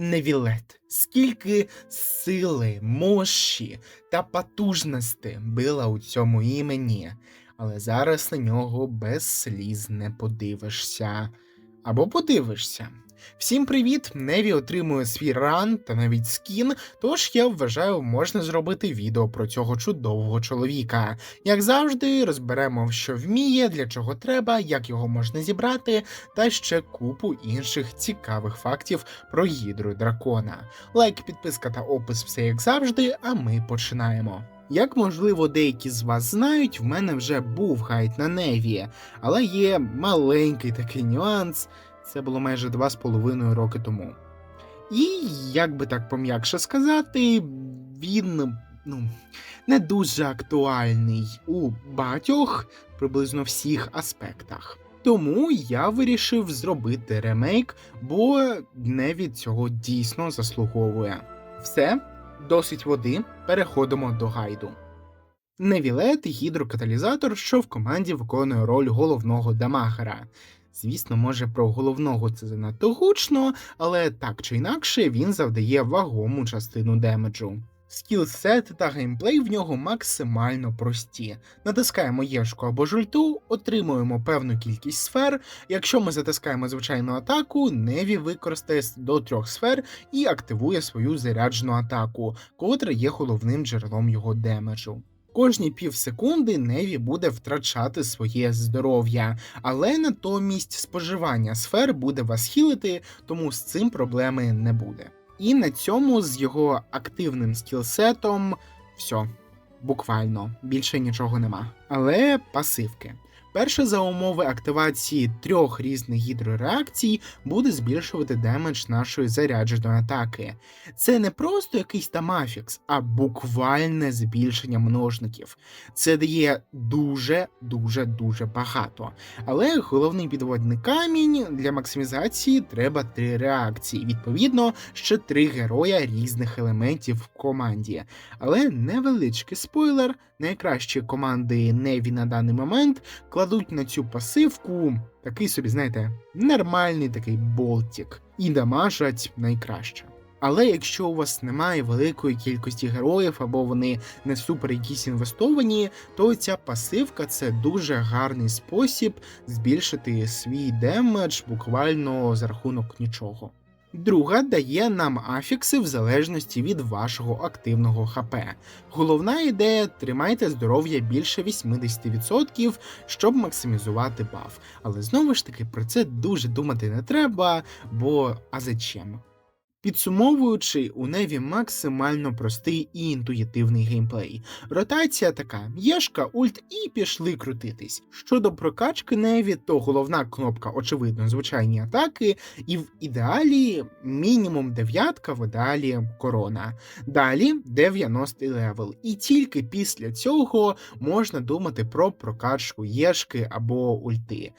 Невілет, скільки сили, мощі та потужності била у цьому імені, але зараз на нього без сліз не подивишся. Або подивишся. Всім привіт! Неві отримує свій ран та навіть скін, тож я вважаю, можна зробити відео про цього чудового чоловіка. Як завжди, розберемо, що вміє, для чого треба, як його можна зібрати, та ще купу інших цікавих фактів про гідру дракона. Лайк, підписка та опис все як завжди, а ми починаємо. Як можливо деякі з вас знають, в мене вже був гайд на Неві, але є маленький такий нюанс. Це було майже два з половиною роки тому. І, як би так пом'якше сказати, він ну, не дуже актуальний у багатьох, приблизно всіх аспектах. Тому я вирішив зробити ремейк, бо Неві цього дійсно заслуговує. Все, досить води, переходимо до гайду. Невілет гідрокаталізатор, що в команді виконує роль головного дамагера. Звісно, може про головного це занадто гучно, але так чи інакше він завдає вагому частину демеджу. Скілсет та геймплей в нього максимально прості. Натискаємо єшку або жульту, отримуємо певну кількість сфер. Якщо ми затискаємо звичайну атаку, Неві використає до трьох сфер і активує свою заряджену атаку, котра є головним джерелом його демеджу. Кожні пів секунди Неві буде втрачати своє здоров'я, але натомість споживання сфер буде вас хілити, тому з цим проблеми не буде. І на цьому з його активним скілсетом все, буквально більше нічого нема. Але пасивки. Перше за умови активації трьох різних гідрореакцій буде збільшувати демедж нашої зарядженої атаки. Це не просто якийсь там афікс, а буквальне збільшення множників. Це дає дуже дуже дуже багато. Але головний підводний камінь для максимізації треба три реакції. Відповідно, ще три героя різних елементів в команді. Але невеличкий спойлер, найкращі команди Неві на даний момент кладуть на цю пасивку такий собі, знаєте, нормальний такий болтик і дамажать найкраще. Але якщо у вас немає великої кількості героїв або вони не супер якісь інвестовані, то ця пасивка це дуже гарний спосіб збільшити свій демедж буквально за рахунок нічого. Друга дає нам афікси в залежності від вашого активного ХП. Головна ідея тримайте здоров'я більше 80%, щоб максимізувати баф. Але знову ж таки про це дуже думати не треба, бо а зачем? Підсумовуючи, у Неві максимально простий і інтуїтивний геймплей. Ротація така: єшка, ульт і пішли крутитись. Щодо прокачки Неві, то головна кнопка, очевидно, звичайні атаки, і в ідеалі мінімум дев'ятка, в ідеалі корона. Далі 90 левел. І тільки після цього можна думати про прокачку єшки або ульти.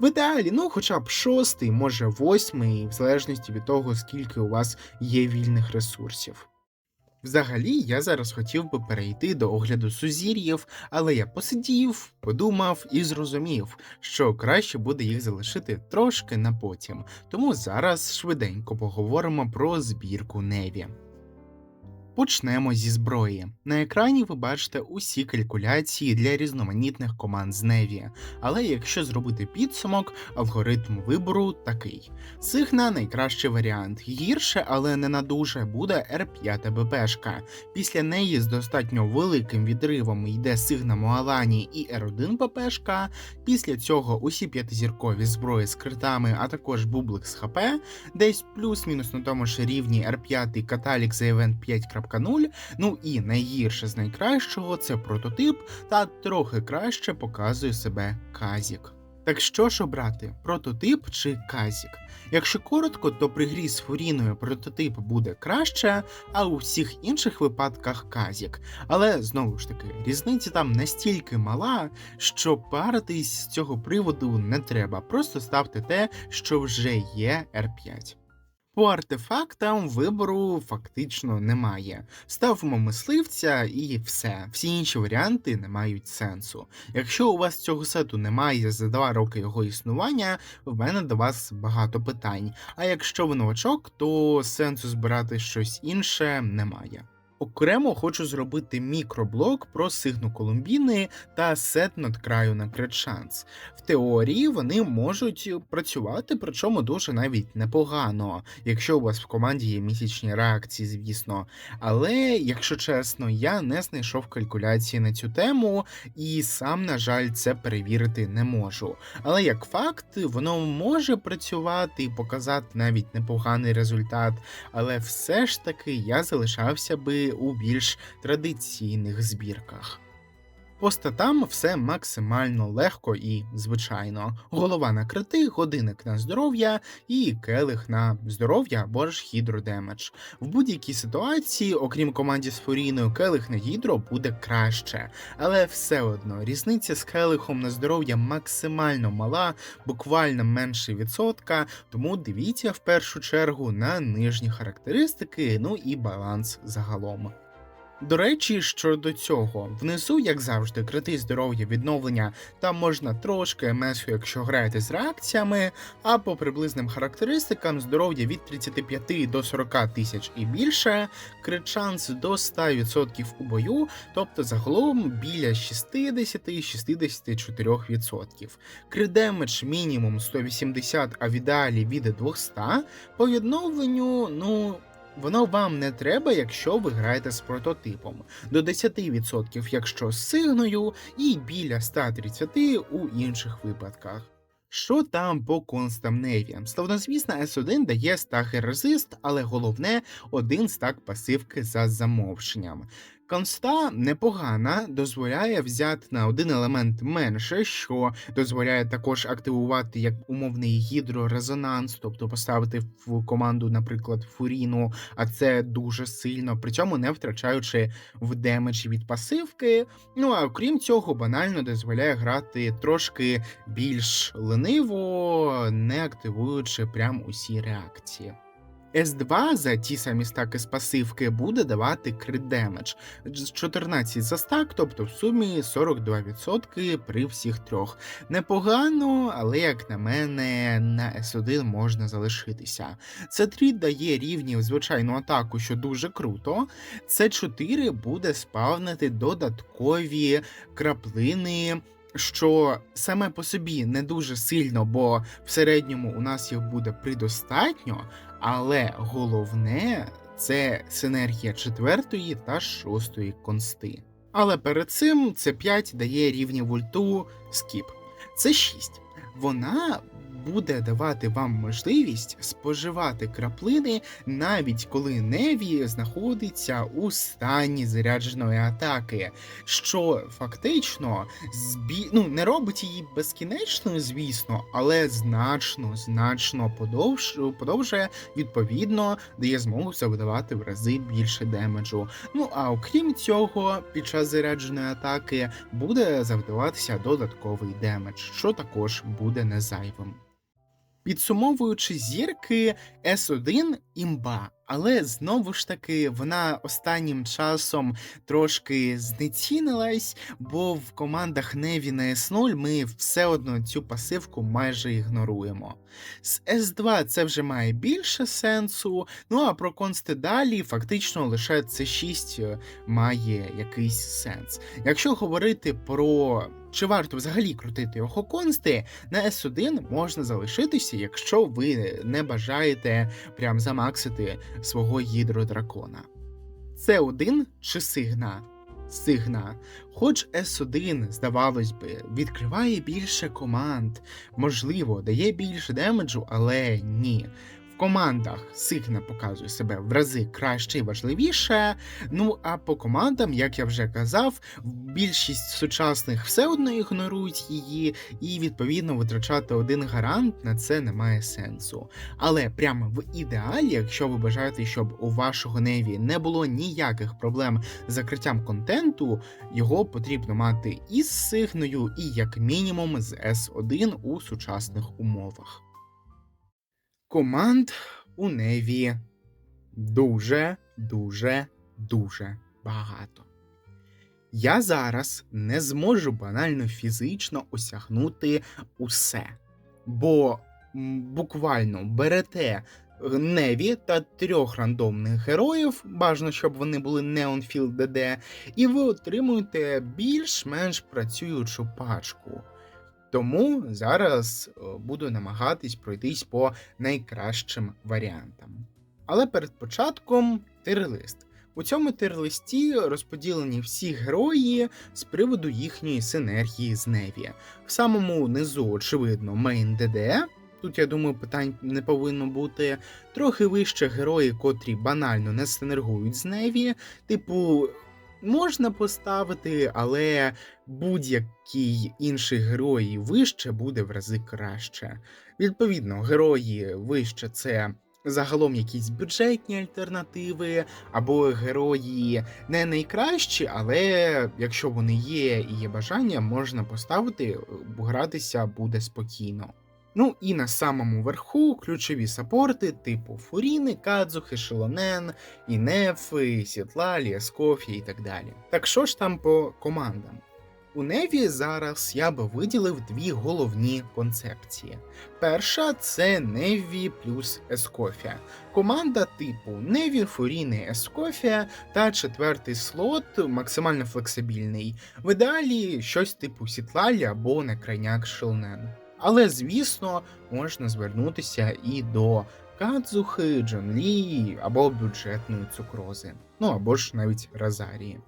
В ідеалі, ну хоча б шостий, може восьмий, в залежності від того, скільки у вас є вільних ресурсів. Взагалі, я зараз хотів би перейти до огляду сузір'їв, але я посидів, подумав і зрозумів, що краще буде їх залишити трошки на потім. Тому зараз швиденько поговоримо про збірку Неві. Почнемо зі зброї. На екрані ви бачите усі калькуляції для різноманітних команд з Неві, але якщо зробити підсумок, алгоритм вибору такий: Сигна найкращий варіант. Гірше, але не на дуже буде R5 БПшка. Після неї з достатньо великим відривом йде Сигна Моалані і R1 БПшка. Після цього усі п'ятизіркові зброї з критами, а також бублик з ХП, десь плюс-мінус на тому ж рівні R5 Каталік за Event 5. 2.0, ну і найгірше з найкращого це прототип, та трохи краще показує себе Казік. Так що ж обрати, прототип чи Казік? Якщо коротко, то при грі з Фуріною прототип буде краще, а у всіх інших випадках Казік. Але знову ж таки, різниця там настільки мала, що паритись з цього приводу не треба. Просто ставте те, що вже є R5. По артефактам вибору фактично немає. Ставимо мисливця і все. Всі інші варіанти не мають сенсу. Якщо у вас цього сету немає за два роки його існування, в мене до вас багато питань. А якщо ви новачок, то сенсу збирати щось інше немає. Окремо хочу зробити мікроблок про сигну Колумбіни та сет над краю на Кретшанс. В теорії вони можуть працювати, причому дуже навіть непогано, якщо у вас в команді є місячні реакції, звісно. Але, якщо чесно, я не знайшов калькуляції на цю тему і сам, на жаль, це перевірити не можу. Але як факт, воно може працювати і показати навіть непоганий результат, але все ж таки я залишався би у більш традиційних збірках. По статам все максимально легко і звичайно. Голова на крити, годинник на здоров'я і келих на здоров'я або ж гідродемедж. В будь-якій ситуації, окрім команді з Форіною, келих на гідро буде краще, але все одно різниця з келихом на здоров'я максимально мала, буквально менше відсотка, тому дивіться в першу чергу на нижні характеристики, ну і баланс загалом. До речі, щодо цього, внизу, як завжди, крити здоров'я відновлення, там можна трошки МС, якщо граєте з реакціями, а по приблизним характеристикам здоров'я від 35 до 40 тисяч і більше, крит шанс до 100% у бою, тобто загалом біля 60-64%. Крит демедж мінімум 180, а в ідеалі від 200, по відновленню, ну воно вам не треба, якщо ви граєте з прототипом, до 10%, якщо з сигною, і біля 130 у інших випадках. Що там по констам Неві? Славнозвісна S1 дає стаги резист, але головне один стак пасивки за замовченням. Конста непогана, дозволяє взяти на один елемент менше, що дозволяє також активувати як умовний гідрорезонанс, тобто поставити в команду, наприклад, фуріну, а це дуже сильно, при цьому не втрачаючи в демеджі від пасивки. Ну а окрім цього, банально дозволяє грати трошки більш лениво, не активуючи прям усі реакції. С2 за ті самі стаки з пасивки буде давати крит демедж. 14 за стак, тобто в сумі 42% при всіх трьох. Непогано, але, як на мене, на С1 можна залишитися. С3 дає рівні в звичайну атаку, що дуже круто. С4 буде спавнити додаткові краплини. Що саме по собі не дуже сильно, бо в середньому у нас їх буде предостатньо, але головне це синергія четвертої та шостої консти. Але перед цим це 5 дає рівні вольту скіп. Це 6. Вона буде давати вам можливість споживати краплини, навіть коли Неві знаходиться у стані зарядженої атаки, що фактично збі... ну, не робить її безкінечною, звісно, але значно, значно подовж... подовжує, відповідно, дає змогу завдавати в рази більше демеджу. Ну а окрім цього, під час зарядженої атаки буде завдаватися додатковий демедж, що також буде не зайвим. Підсумовуючи зірки, С1 імба, але знову ж таки вона останнім часом трошки знецінилась, бо в командах Неві на С0 ми все одно цю пасивку майже ігноруємо. З С2 це вже має більше сенсу, ну а про консти далі фактично лише С6 має якийсь сенс. Якщо говорити про чи варто взагалі крутити його консти, на S1 можна залишитися, якщо ви не бажаєте прям замаксити свого гідродракона. Це 1 чи сигна? Сигна. Хоч S1, здавалось би, відкриває більше команд, можливо, дає більше демеджу, але ні командах Сигна показує себе в рази краще і важливіше. Ну а по командам, як я вже казав, більшість сучасних все одно ігнорують її, і відповідно витрачати один гарант на це немає сенсу. Але прямо в ідеалі, якщо ви бажаєте, щоб у вашого Неві не було ніяких проблем з закриттям контенту, його потрібно мати із сигною, і як мінімум з S1 у сучасних умовах. Команд у Неві дуже, дуже, дуже багато. Я зараз не зможу банально фізично осягнути усе, бо буквально берете Неві та трьох рандомних героїв, бажано, щоб вони були Neonfield DD, і ви отримуєте більш-менш працюючу пачку. Тому зараз е, буду намагатись пройтись по найкращим варіантам. Але перед початком тир-лист. У цьому тир-листі розподілені всі герої з приводу їхньої синергії з Неві. В самому низу, очевидно, мейн ДД. Тут, я думаю, питань не повинно бути. Трохи вище герої, котрі банально не синергують з Неві. Типу, можна поставити, але будь-який інший герой вище буде в рази краще. Відповідно, герої вище це загалом якісь бюджетні альтернативи, або герої не найкращі, але якщо вони є і є бажання, можна поставити, гратися буде спокійно. Ну і на самому верху ключові сапорти, типу Фуріни, Кадзухи, Шелонен, Інефи, Сітлалі, Ескофі і так далі. Так що ж там по командам? У Неві зараз я би виділив дві головні концепції. Перша це Неві плюс Ескофія. Команда типу Неві, Фуріни, Ескофія та четвертий слот максимально флексибільний. В ідеалі щось типу Сітлалі або на крайняк Шелнен. Але, звісно, можна звернутися і до Кадзухи, Джон Лі або бюджетної цукрози, ну або ж навіть Розарії.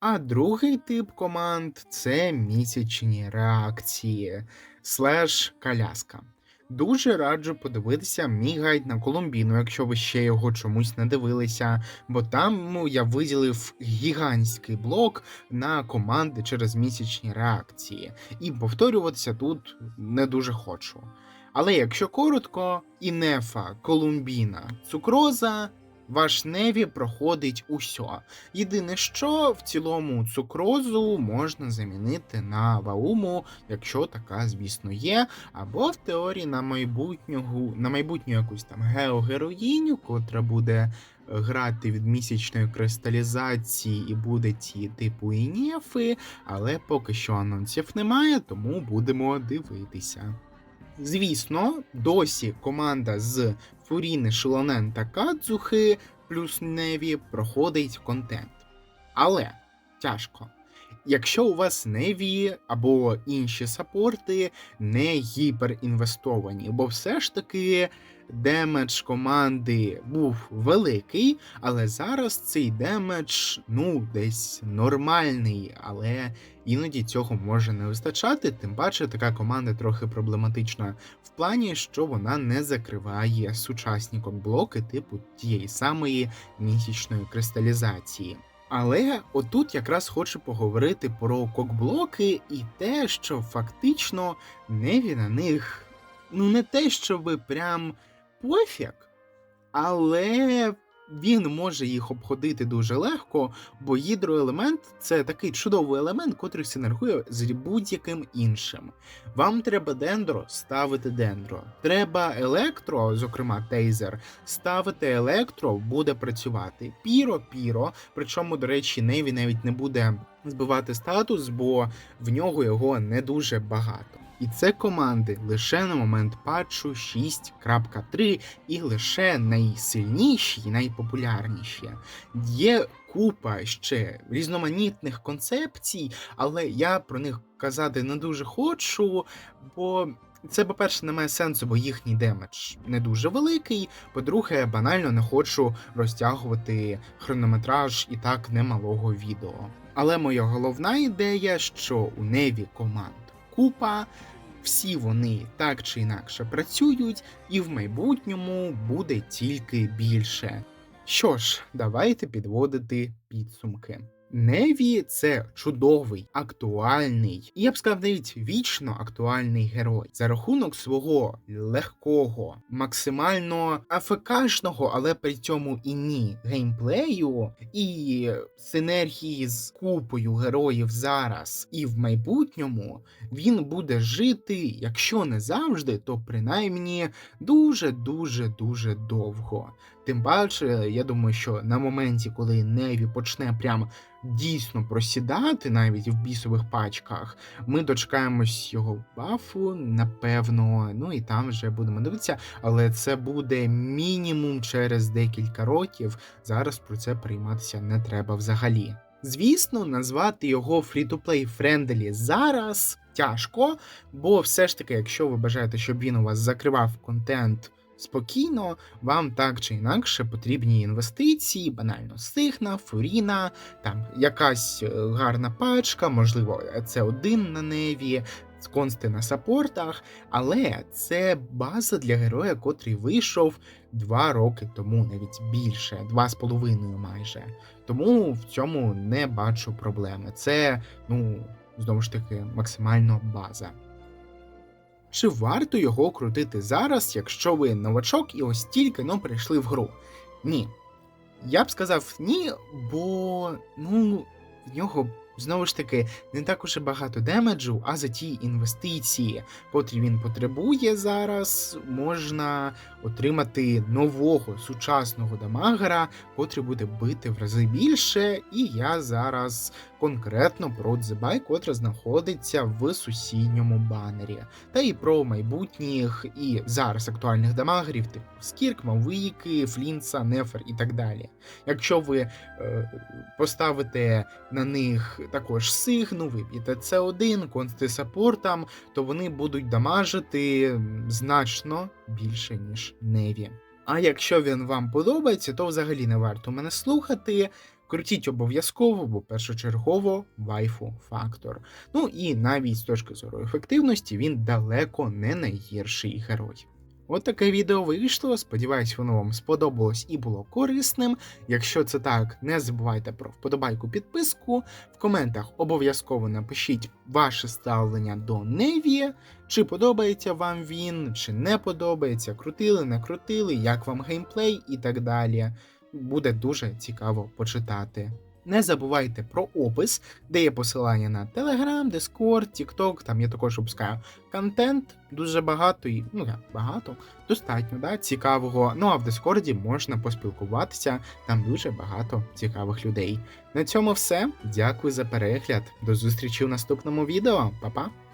А другий тип команд це місячні реакції слеш коляска. Дуже раджу подивитися мій гайд на Колумбіну, якщо ви ще його чомусь не дивилися, бо там ну, я виділив гігантський блок на команди через місячні реакції, і повторюватися тут не дуже хочу. Але якщо коротко, Інефа, Колумбіна, Цукроза ваш Неві проходить усьо. Єдине, що в цілому цукрозу можна замінити на вауму, якщо така, звісно, є, або в теорії на майбутнього, на майбутню якусь там геогероїню, котра буде. Грати від місячної кристалізації і буде ті типу інєфи, але поки що анонсів немає, тому будемо дивитися. Звісно, досі команда з Фуріни, Шилонен та Кадзухи плюс Неві проходить контент. Але тяжко. Якщо у вас Неві або інші сапорти не гіперінвестовані, бо все ж таки демедж команди був великий, але зараз цей демедж ну десь нормальний, але іноді цього може не вистачати. Тим паче така команда трохи проблематична в плані, що вона не закриває сучасні блоки типу тієї самої місячної кристалізації. Але отут якраз хочу поговорити про кокблоки і те, що фактично Неві на них. Ну не те, щоб прям пофіг, але він може їх обходити дуже легко, бо гідроелемент це такий чудовий елемент, котрий синергує з будь-яким іншим. Вам треба дендро, ставити дендро. Треба електро, зокрема тейзер, ставити електро, буде працювати. Піро, піро. Причому, до речі, Неві навіть не буде збивати статус, бо в нього його не дуже багато. І це команди лише на момент патчу 6.3 і лише найсильніші і найпопулярніші. Є купа ще різноманітних концепцій, але я про них казати не дуже хочу, бо. Це, по-перше, не має сенсу, бо їхній демедж не дуже великий. По-друге, банально не хочу розтягувати хронометраж і так немалого відео. Але моя головна ідея, що у Неві команд купа, всі вони так чи інакше працюють, і в майбутньому буде тільки більше. Що ж, давайте підводити підсумки. Неві це чудовий, актуальний, і я б сказав навіть вічно актуальний герой за рахунок свого легкого, максимально АФКшного, але при цьому і ні геймплею, і синергії з купою героїв зараз і в майбутньому він буде жити, якщо не завжди, то принаймні дуже дуже дуже довго. Тим паче, я думаю, що на моменті, коли Неві почне прям дійсно просідати навіть в бісових пачках, ми дочекаємось його бафу, напевно. Ну і там вже будемо дивитися, але це буде мінімум через декілька років. Зараз про це прийматися не треба взагалі. Звісно, назвати його free-to-play friendly зараз тяжко, бо все ж таки, якщо ви бажаєте, щоб він у вас закривав контент спокійно, вам так чи інакше потрібні інвестиції, банально сигна, фуріна, там якась е, гарна пачка, можливо, це один на неві. Консти на саппортах, але це база для героя, котрий вийшов два роки тому, навіть більше, два з половиною майже. Тому в цьому не бачу проблеми. Це, ну, знову ж таки, максимально база. Чи варто його крутити зараз, якщо ви новачок і ось тільки но прийшли в гру? Ні. Я б сказав ні, бо ну, в нього знову ж таки не так уж і багато демеджу, а за ті інвестиції, котрі він потребує зараз, можна отримати нового сучасного дамагера, котрий буде бити в рази більше. І я зараз конкретно про Дзебай, котра знаходиться в сусідньому банері, та і про майбутніх і зараз актуальних дамагерів, типу Скірк, Мавики, Флінца, Нефер і так далі. Якщо ви е, поставите на них також сигну, виб'єте С1, консти саппортам, то вони будуть дамажити значно більше, ніж Неві. А якщо він вам подобається, то взагалі не варто мене слухати. Крутіть обов'язково, бо першочергово вайфу фактор. Ну і навіть з точки зору ефективності він далеко не найгірший герой. От таке відео вийшло. Сподіваюсь, воно вам сподобалось і було корисним. Якщо це так, не забувайте про вподобайку підписку. В коментах обов'язково напишіть ваше ставлення до Неві, чи подобається вам він, чи не подобається, крутили, не крутили, як вам геймплей і так далі. Буде дуже цікаво почитати. Не забувайте про опис, де є посилання на Telegram, Discord, TikTok, там я також випускаю контент, дуже багато і ну як багато, достатньо да, цікавого. Ну а в Дискорді можна поспілкуватися, там дуже багато цікавих людей. На цьому все. Дякую за перегляд. До зустрічі в наступному відео. Па-па!